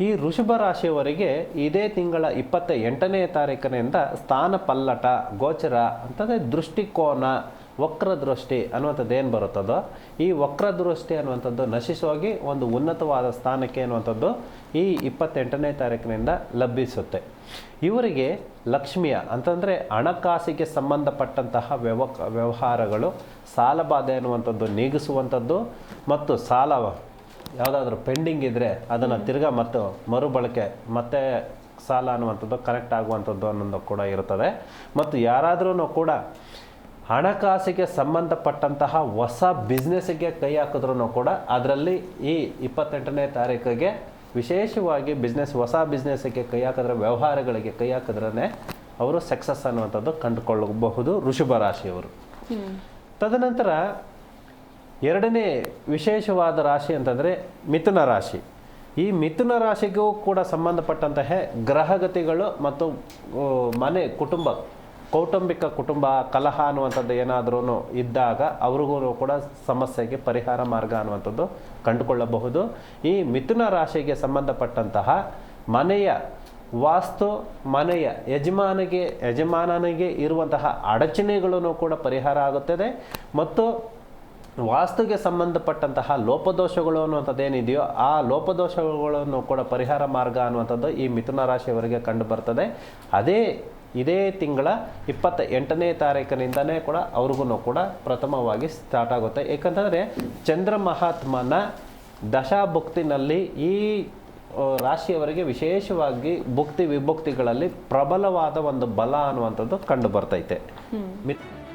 ಈ ಋಷಭ ರಾಶಿಯವರಿಗೆ ಇದೇ ತಿಂಗಳ ಇಪ್ಪತ್ತ ಎಂಟನೇ ತಾರೀಕಿನಿಂದ ಸ್ಥಾನ ಪಲ್ಲಟ, ಗೋಚರ ಅಂತಂದರೆ ದೃಷ್ಟಿಕೋನ ವಕ್ರ ದೃಷ್ಟಿ ಅನ್ನುವಂಥದ್ದು ಏನು ಬರುತ್ತದೋ, ಈ ವಕ್ರ ದೃಷ್ಟಿ ಅನ್ನುವಂಥದ್ದು ನಶಿಸೋಗಿ ಒಂದು ಉನ್ನತವಾದ ಸ್ಥಾನಕ್ಕೆ ಅನ್ನುವಂಥದ್ದು ಈ ಇಪ್ಪತ್ತೆಂಟನೇ ತಾರೀಕಿನಿಂದ ಲಭಿಸುತ್ತೆ ಇವರಿಗೆ ಲಕ್ಷ್ಮಿಯ ಅಂತಂದರೆ ಹಣಕಾಸಿಗೆ ಸಂಬಂಧಪಟ್ಟಂತಹ ವ್ಯವ ವ್ಯವಹಾರಗಳು, ಸಾಲಬಾಧೆ ಅನ್ನುವಂಥದ್ದು ನೀಗಿಸುವಂಥದ್ದು ಮತ್ತು ಸಾಲ ಯಾವುದಾದ್ರೂ ಪೆಂಡಿಂಗ್ ಇದ್ದರೆ ಅದನ್ನು ತಿರ್ಗಾ ಮತ್ತು ಮರುಬಳಕೆ ಮತ್ತೆ ಸಾಲ ಅನ್ನುವಂಥದ್ದು ಕರೆಕ್ಟ್ ಆಗುವಂಥದ್ದು ಅನ್ನೋದು ಕೂಡ ಇರುತ್ತದೆ. ಮತ್ತು ಯಾರಾದ್ರೂ ಕೂಡ ಹಣಕಾಸಿಗೆ ಸಂಬಂಧಪಟ್ಟಂತಹ ಹೊಸ ಬಿಸ್ನೆಸ್ಸಿಗೆ ಕೈ ಹಾಕಿದ್ರೂ ಕೂಡ ಅದರಲ್ಲಿ ಈ ಇಪ್ಪತ್ತೆಂಟನೇ ತಾರೀಕಿಗೆ ವಿಶೇಷವಾಗಿ ಬಿಸ್ನೆಸ್ ಹೊಸ ಬಿಸ್ನೆಸ್ಸಿಗೆ ಕೈ ಹಾಕಿದ್ರೆ ವ್ಯವಹಾರಗಳಿಗೆ ಕೈ ಹಾಕಿದ್ರೇ ಅವರು ಸಕ್ಸಸ್ ಅನ್ನುವಂಥದ್ದು ಕಂಡುಕೊಳ್ಳಬಹುದು ಋಷಭ ರಾಶಿಯವರು ತದನಂತರ ಎರಡನೇ ವಿಶೇಷವಾದ ರಾಶಿ ಅಂತಂದರೆ ಮಿಥುನ ರಾಶಿ. ಈ ಮಿಥುನ ರಾಶಿಗೂ ಕೂಡ ಸಂಬಂಧಪಟ್ಟಂತಹ ಗ್ರಹಗತಿಗಳು ಮತ್ತು ಮನೆ, ಕುಟುಂಬ, ಕೌಟುಂಬಿಕ ಕುಟುಂಬ, ಕಲಹ ಅನ್ನುವಂಥದ್ದು ಏನಾದ್ರೂ ಇದ್ದಾಗ ಅವ್ರಿಗೂ ಕೂಡ ಸಮಸ್ಯೆಗೆ ಪರಿಹಾರ ಮಾರ್ಗ ಅನ್ನುವಂಥದ್ದು ಕಂಡುಕೊಳ್ಳಬಹುದು. ಈ ಮಿಥುನ ರಾಶಿಗೆ ಸಂಬಂಧಪಟ್ಟಂತಹ ಮನೆಯ ವಾಸ್ತು, ಮನೆಯ ಯಜಮಾನಿಗೆ, ಯಜಮಾನನಿಗೆ ಇರುವಂತಹ ಅಡಚಣೆಗಳನ್ನು ಕೂಡ ಪರಿಹಾರ ಆಗುತ್ತದೆ. ಮತ್ತು ವಾಸ್ತುಗೆ ಸಂಬಂಧಪಟ್ಟಂತಹ ಲೋಪದೋಷಗಳು ಅನ್ನುವಂಥದ್ದು ಏನಿದೆಯೋ ಆ ಲೋಪದೋಷಗಳನ್ನು ಕೂಡ ಪರಿಹಾರ ಮಾರ್ಗ ಅನ್ನುವಂಥದ್ದು ಈ ಮಿಥುನ ರಾಶಿಯವರಿಗೆ ಕಂಡು ಬರ್ತದೆ. ಅದೇ ಇದೇ ತಿಂಗಳ ಇಪ್ಪತ್ತ ಎಂಟನೇ ತಾರೀಕಿನಿಂದನೇ ಕೂಡ ಅವ್ರಿಗೂ ಕೂಡ ಪ್ರಥಮವಾಗಿ ಸ್ಟಾರ್ಟ್ ಆಗುತ್ತೆ. ಏಕೆಂತಂದರೆ ಚಂದ್ರ ಮಹಾತ್ಮನ ದಶಾಭುಕ್ತಿನಲ್ಲಿ ಈ ರಾಶಿಯವರಿಗೆ ವಿಶೇಷವಾಗಿ ಭುಕ್ತಿ ವಿಭುಕ್ತಿಗಳಲ್ಲಿ ಪ್ರಬಲವಾದ ಒಂದು ಬಲ ಅನ್ನುವಂಥದ್ದು ಕಂಡು ಬರ್ತೈತೆ. ಮಿತ್-